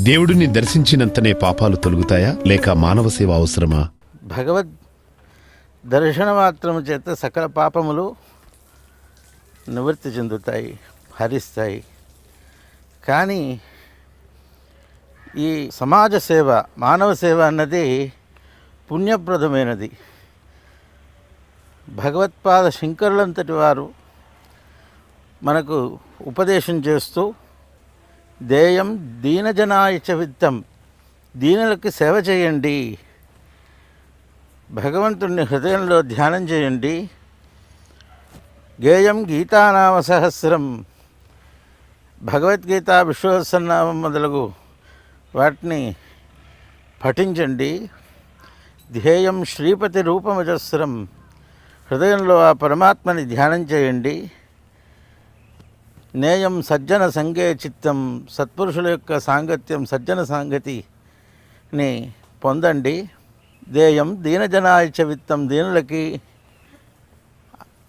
దేవుడిని దర్శించినంతనే పాపాలు తొలుగుతాయా? లేక మానవ సేవ అవసరమా? భగవద్ దర్శన మాత్రము చేత సకల పాపములు నివృత్తి చెందుతాయి హరిస్తాయి. కానీ ఈ సమాజ సేవ మానవ సేవ అన్నది పుణ్యప్రదమైనది. భగవత్పాద శంకరులంతటి వారు మనకు ఉపదేశం చేస్తూ దేయం దీనజనాయచ విత్తం. దీనులకి సేవ చేయండి. భగవంతుణ్ణి హృదయంలో ధ్యానం చేయండి. గేయం గీతానామ సహస్రం. భగవద్గీత విశ్వసనామం మొదలగు వాటిని పఠించండి. ధ్యేయం శ్రీపతి రూపమజస్రం. హృదయంలో ఆ పరమాత్మని ధ్యానం చేయండి. నేయం సజ్జన సంగే చిత్తం సత్పురుషుల యొక్క సాంగత్యం సజ్జన సాంగతిని పొందండి. దేయం దీనజనాయచ విత్తం దీనులకి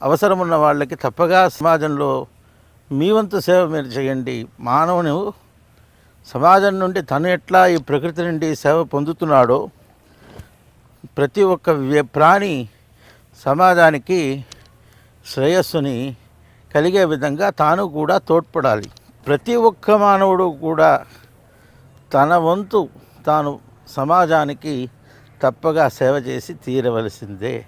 అవసరమున్న వాళ్ళకి తప్పగా సమాజంలో మీ వంతు సేవ మీరు చేయండి. మానవుని సమాజం నుండి తను ఎట్లా ఈ ప్రకృతి నుండి సేవ పొందుతున్నాడో ప్రతి ఒక్క ప్రాణి సమాజానికి శ్రేయస్సుని కలిగే విధంగా తాను కూడా తోడ్పడాలి. ప్రతి ఒక్క మానవుడు కూడా తన వంతు తాను సమాజానికి తప్పగా సేవ చేసి తీరవలసిందే.